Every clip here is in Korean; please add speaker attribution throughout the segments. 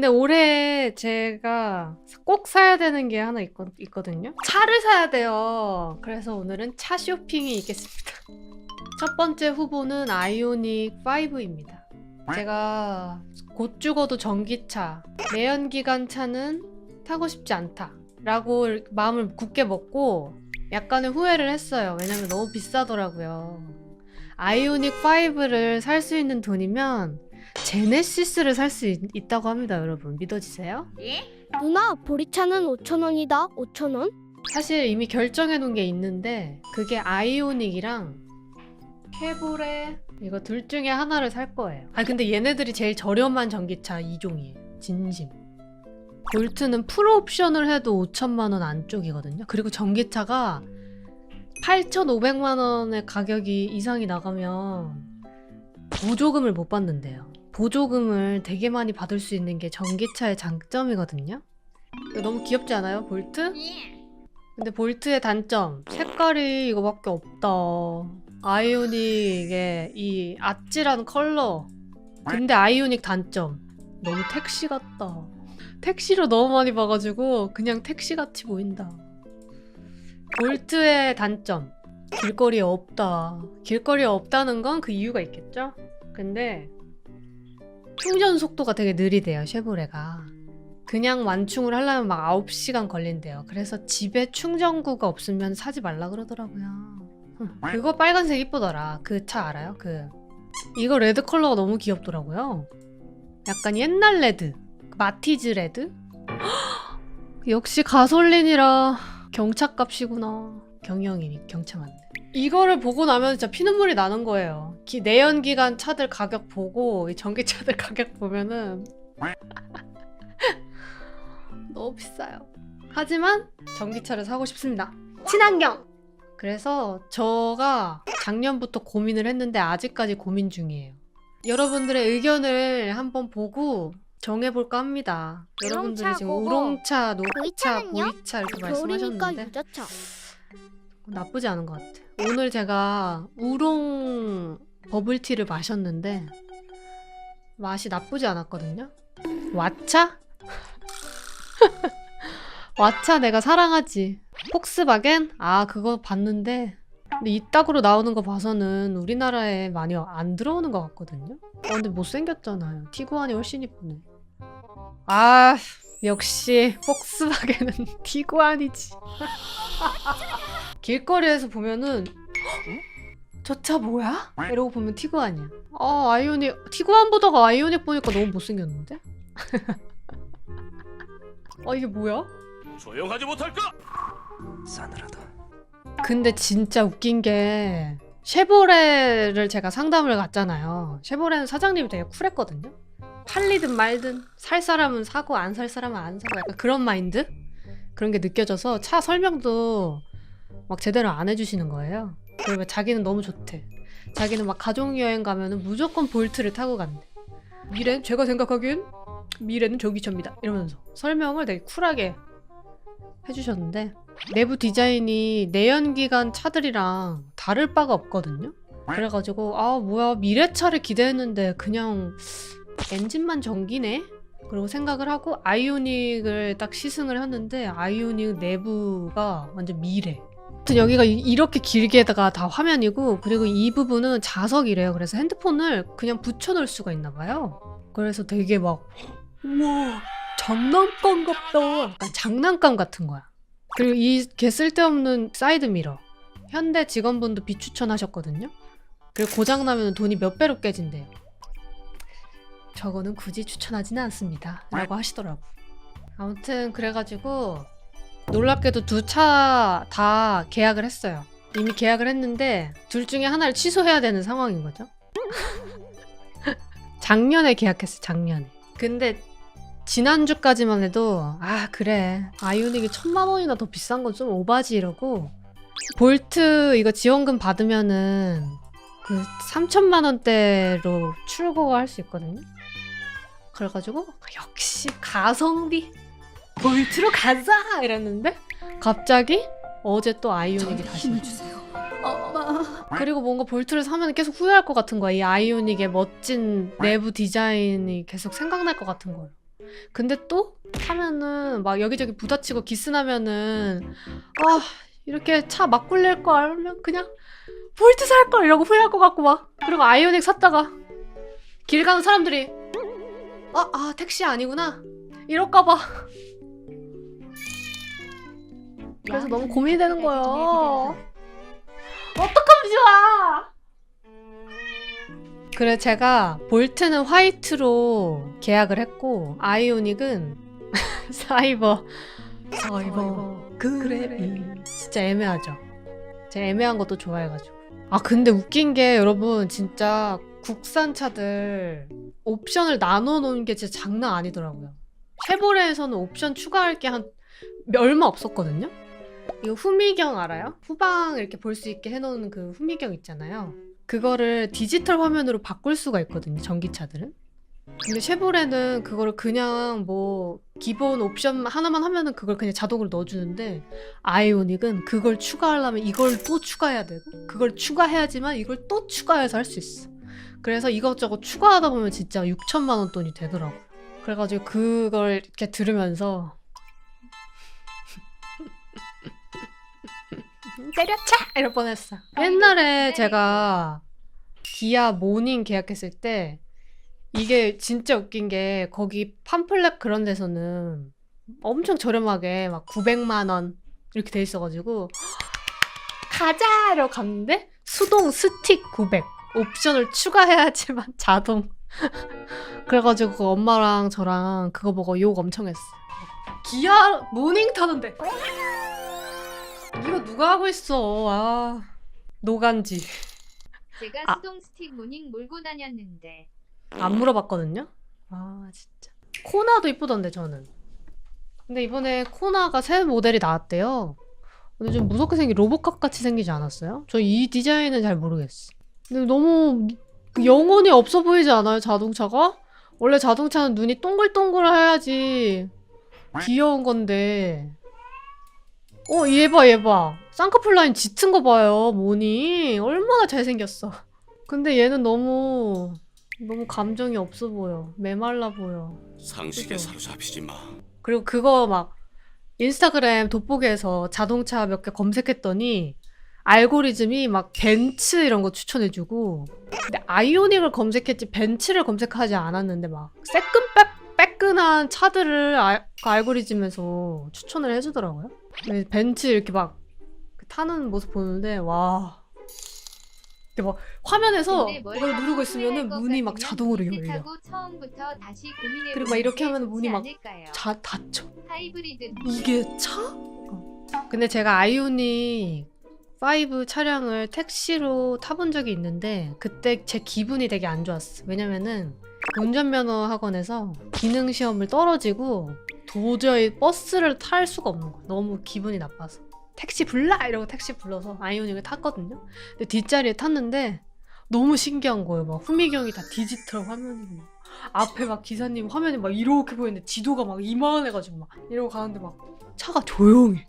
Speaker 1: 근데 올해 제가 꼭 사야 되는 게 하나 있거, 있거든요. 차를 사야 돼요. 그래서 오늘은 차 쇼핑이 있겠습니다. 첫 번째 후보는 아이오닉 5입니다. 제가 곧 죽어도 전기차, 내연기관 차는 타고 싶지 않다. 라고 마음을 굳게 먹고 약간의 후회를 했어요. 왜냐면 너무 비싸더라고요. 아이오닉 5를 살 수 있는 돈이면 제네시스를 살 수 있다고 합니다, 여러분. 믿어지세요?
Speaker 2: 누나 보리차는 5,000원이다 5,000원?
Speaker 1: 사실 이미 결정해 놓은 게 있는데 그게 아이오닉이랑 캐보레 이거 둘 중에 하나를 살 거예요. 아 근데 얘네들이 제일 저렴한 전기차 2종이에요. 진심. 볼트는 풀 옵션을 해도 5천만 원 안쪽이거든요. 그리고 전기차가 8,500만 원의 가격이 이상이 나가면 보조금을 못 받는데요. 보조금을 되게 많이 받을 수 있는 게 전기차의 장점이거든요. 이거 너무 귀엽지 않아요, 볼트? 근데 볼트의 단점 색깔이 이거밖에 없다. 아이오닉의 이 아찔한 컬러. 근데 아이오닉 단점 너무 택시 같다. 택시로 너무 많이 봐가지고 그냥 택시 같이 보인다. 볼트의 단점 길거리에 없다. 길거리에 없다는 건 그 이유가 있겠죠? 근데 충전 속도가 되게 느리대요 쉐보레가. 그냥 완충을 하려면 막 9시간 걸린대요. 그래서 집에 충전구가 없으면 사지 말라 그러더라고요. 흠, 그거 빨간색 이쁘더라. 그 차 알아요? 그 이거 레드 컬러가 너무 귀엽더라고요. 약간 옛날 레드. 마티즈 레드? 역시 가솔린이라 경차값이구나. 경영이니 경차 맞네. 이거를 보고 나면 진짜 피눈물이 나는 거예요. 기- 내연기관 차들 가격 보고 이 전기차들 가격 보면은 너무 비싸요. 하지만 전기차를 사고 싶습니다. 친환경. 그래서 저가 작년부터 고민을 했는데 아직까지 고민 중이에요. 여러분들의 의견을 한번 보고 정해볼까 합니다. 여러분들이 지금. 우롱차, 녹차,
Speaker 2: 보이차는요?
Speaker 1: 보이차 이렇게 말씀하셨는데
Speaker 2: 유자차
Speaker 1: 나쁘지 않은 것 같아. 오늘 제가 우롱 버블티를 마셨는데 맛이 나쁘지 않았거든요. 왓차? 왓차 내가 사랑하지. 폭스바겐? 아 그거 봤는데 근데 이따구로 나오는 거 봐서는 우리나라에 많이 안 들어오는 것 같거든요. 어, 근데 못생겼잖아요. 티구안이 훨씬 이쁘네. 아 역시 폭스바겐은 티구안이지. 길거리에서 보면은 저 차 뭐야? 이러고 보면 티구안이야. 아 아이오닉 티구안 보다가 아이오닉 보니까 너무 못생겼는데? 아 이게 뭐야?
Speaker 3: 조용하지 못할까?
Speaker 4: 싸늘하다.
Speaker 1: 근데 진짜 웃긴 게 쉐보레를 제가 상담을 갔잖아요. 쉐보레는 사장님이 되게 쿨했거든요. 팔리든 말든 살 사람은 사고 안 살 사람은 안 사고 약간 그런 마인드? 그런 게 느껴져서 차 설명도 막 제대로 안 해주시는 거예요. 그리고 자기는 너무 좋대. 자기는 막 가족여행 가면은 무조건 볼트를 타고 간대. 미래는 제가 생각하기엔 미래는 전기차입니다. 이러면서 설명을 되게 쿨하게 해주셨는데 내부 디자인이 내연기관 차들이랑 다를 바가 없거든요. 그래가지고 아 뭐야 미래차를 기대했는데 그냥 엔진만 전기네. 그리고 생각을 하고 아이오닉을 딱 시승을 했는데 아이오닉 내부가 완전 미래. 아무튼 여기가 이- 이렇게 길게다가 다 화면이고 그리고 이 부분은 자석이래요. 그래서 핸드폰을 그냥 붙여놓을 수가 있나 봐요. 그래서 되게 막 우와 장난감 같다. 약간 장난감 같은 거야. 그리고 이 개 쓸데없는 사이드 미러. 현대 직원분도 비추천하셨거든요. 그리고 고장 나면 돈이 몇 배로 깨진대요. 저거는 굳이 추천하지는 않습니다. 라고 하시더라고. 아무튼 그래가지고 놀랍게도 두 차 다 계약을 했어요. 이미 계약을 했는데 둘 중에 하나를 취소해야 되는 상황인 거죠. 작년에 계약했어, 작년에. 근데 지난주까지만 해도 아 그래 아이오닉이 천만 원이나 더 비싼 건 좀 오바지 이러고 볼트 이거 지원금 받으면은 그 3천만 원대로 출고할 수 있거든요. 그래가지고 역시 가성비 볼트로 가자 이랬는데 갑자기 어제 또 아이오닉이 다시
Speaker 5: 주세요. 엄마.
Speaker 1: 그리고 뭔가 볼트를 사면 계속 후회할 것 같은 거야. 이 아이오닉의 멋진 내부 디자인이 계속 생각날 것 같은 거예요. 근데 또 타면은 막 여기저기 부딪히고 기스나면은 아 이렇게 차 막 굴릴 거 알면 그냥 볼트 살 걸 이러고 후회할 것 같고 막 그리고 아이오닉 샀다가 길 가는 사람들이 아, 아 택시 아니구나 이럴까 봐 그래서 너무 고민이 되는 거예요. 어떡하면 좋아! 그래 제가 볼트는 화이트로 계약을 했고 아이오닉은 사이버. 사이버. 그래비 진짜 애매하죠. 제가 애매한 것도 좋아해가지고. 아 근데 웃긴 게 여러분 진짜 국산 차들 옵션을 나눠 놓은 게 진짜 장난 아니더라고요. 쉐보레에서는 옵션 추가할 게 한 얼마 없었거든요 이거 후미경 알아요? 후방 이렇게 볼 수 있게 해놓은 그 후미경 있잖아요. 그거를 디지털 화면으로 바꿀 수가 있거든요 전기차들은. 근데 쉐보레는 그거를 그냥 뭐 기본 옵션 하나만 하면은 그걸 그냥 자동으로 넣어주는데 아이오닉은 그걸 추가하려면 이걸 또 추가해야 되고 그걸 추가해야지만 이걸 또 추가해서 할 수 있어. 그래서 이것저것 추가하다 보면 진짜 6천만 원 돈이 되더라고요 그래가지고 그걸 이렇게 들으면서 때려차! 이럴 뻔했어. 옛날에 제가 기아 모닝 계약했을 때 이게 진짜 웃긴 게 거기 팜플렛 그런 데서는 엄청 저렴하게 막 900만 원 이렇게 돼 있어가지고 가자! 이러고 갔는데 수동 스틱 900 옵션을 추가해야지만 자동. 그래가지고 그 엄마랑 저랑 그거 보고 욕 엄청 했어. 기아 모닝 타는데 이거 누가 하고 있어 아 노간지
Speaker 4: 제가
Speaker 1: 아.
Speaker 4: 수동 스틱 모닝 몰고 다녔는데
Speaker 1: 안 물어봤거든요. 아 진짜. 코나도 이쁘던데 저는. 근데 이번에 코나가 새 모델이 나왔대요. 근데 좀 무섭게 생긴 로봇캅 같이 생기지 않았어요? 저 이 디자인은 잘 모르겠어. 근데 너무 영혼이 없어 보이지 않아요 자동차가? 원래 자동차는 눈이 동글동글해야지 귀여운 건데. 어, 얘 봐, 얘 봐. 쌍꺼풀 라인 짙은 거 봐요, 모니. 얼마나 잘생겼어. 근데 얘는 너무 너무 감정이 없어 보여. 메말라 보여.
Speaker 3: 상식에
Speaker 1: 그죠.
Speaker 3: 사로잡히지 마.
Speaker 1: 그리고 그거 막 인스타그램 돋보기에서 자동차 몇 개 검색했더니 알고리즘이 막 벤츠 이런 거 추천해주고 근데 아이오닉을 검색했지 벤츠를 검색하지 않았는데 막 새끈 빼끈한 차들을 아, 그 알고리즘에서 추천을 해주더라고요. 벤츠 이렇게 막 타는 모습 보는데 와 이렇게 막 화면에서 이걸 누르고 있으면은
Speaker 4: 것
Speaker 1: 문이 막 자동으로 열려. 그리고 막 이렇게 하면 문이 막? 자 닫혀. 이게 차? 어. 근데 제가 아이오닉 5 차량을 택시로 타본 적이 있는데 그때 제 기분이 되게 안 좋았어. 왜냐면은 운전면허 학원에서 기능 시험을 떨어지고 도저히 버스를 탈 수가 없는 거야. 너무 기분이 나빠서. 택시 불러! 이러고 택시 불러서 아이오닉을 탔거든요. 근데 뒷자리에 탔는데 너무 신기한 거예요. 막 후미경이 다 디지털 화면이고 막 앞에 막 기사님 화면이 막 이렇게 보이는데 지도가 막 이만해가지고 막 이러고 가는데 막 차가 조용해.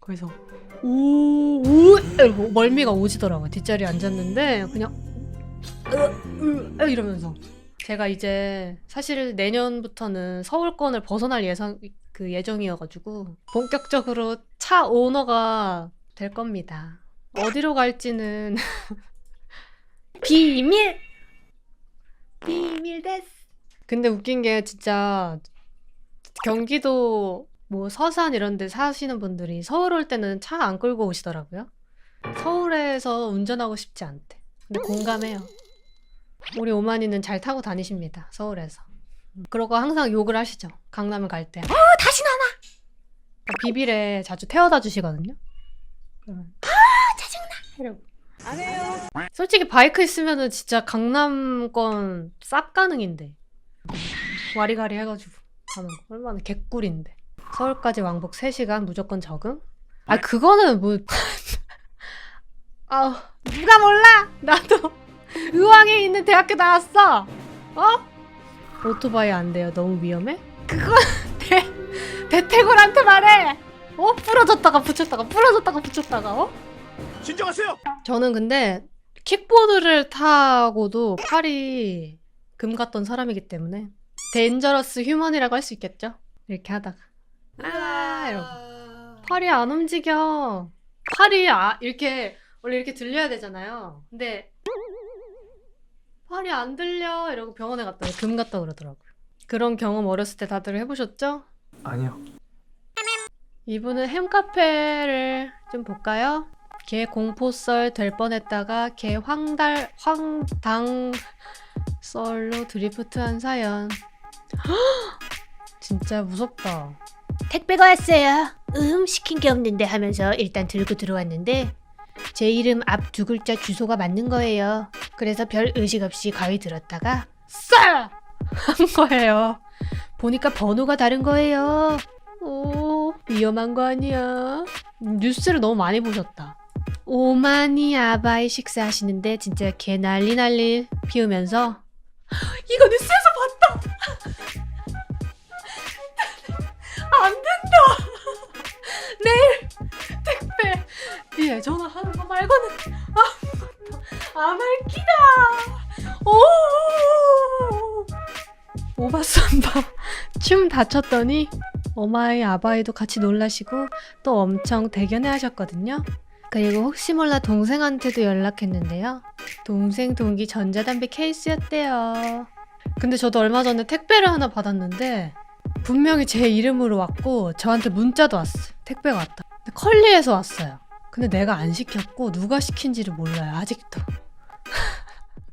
Speaker 1: 그래서 오, 오 이러고 멀미가 오지더라고요. 뒷자리에 앉았는데 그냥 으, 으, 으 이러면서 제가 이제 사실 내년부터는 서울권을 벗어날 예상 그 예정이어가지고 본격적으로 차 오너가 될 겁니다. 어디로 갈지는 비밀 비밀 데스. 근데 웃긴 게 진짜 경기도 뭐 서산 이런 데 사시는 분들이 서울 올 때는 차 안 끌고 오시더라고요. 서울에서 운전하고 싶지 않대. 근데 공감해요. 우리 오만이는 잘 타고 다니십니다. 서울에서. 그러고 항상 욕을 하시죠. 강남을 갈 때. 어, 다시 나나! 비빌에 자주 태워다 주시거든요. 그러면 아, 짜증나! 이러고. 안 해요. 솔직히 바이크 있으면은 진짜 강남권 쌉 가능인데. 와리가리 해가지고 가는 거 얼마나 개꿀인데. 서울까지 왕복 3시간 무조건 적응? 아 그거는 뭐 아 누가 몰라 나도 의왕에 있는 대학교 나왔어 어? 오토바이 안 돼요 너무 위험해? 그건 대, 대퇴골한테 말해 어? 부러졌다가 붙였다가 부러졌다가 붙였다가 어?
Speaker 3: 진정하세요.
Speaker 1: 저는 근데 킥보드를 타고도 팔이 금 같던 사람이기 때문에 데인저러스 휴먼이라고 할 수 있겠죠? 이렇게 하다가 아 이러고 팔이 안 움직여. 팔이 아 이렇게 원래 이렇게 들려야 되잖아요. 근데 팔이 안 들려 이러고 병원에 갔더니 금 같다 그러더라고요. 그런 경험 어렸을 때 다들 해보셨죠?
Speaker 3: 아니요.
Speaker 1: 이분은 햄카페를 좀 볼까요? 개 공포썰 될 뻔했다가 개 황달 황당 썰로 드리프트한 사연. 진짜 무섭다. 택배가 왔어요. 음 시킨 게 없는데 하면서 일단 들고 들어왔는데 제 이름 앞 두 글자 주소가 맞는 거예요. 그래서 별 의식 없이 가위 들었다가 쌀! 한 거예요. 보니까 번호가 다른 거예요. 오, 위험한 거 아니야? 뉴스를 너무 많이 보셨다. 오마니 아바이 식사하시는데 진짜 개 난리 난리 피우면서 이거 뉴스에서 봤다. 안 된다. 내일 택배 예 전화하는 거 말고는 아무것도 안 할 기다. 오. 오바삼바 춤 다췄더니 어마이 아바이도 같이 놀라시고 또 엄청 대견해 하셨거든요. 그리고 혹시 몰라 동생한테도 연락했는데요. 동생 동기 전자담배 케이스였대요. 근데 저도 얼마 전에 택배를 하나 받았는데 분명히 제 이름으로 왔고 저한테 문자도 왔어. 택배가 왔다. 컬리에서 왔어요. 근데 내가 안 시켰고 누가 시킨지를 몰라요. 아직도.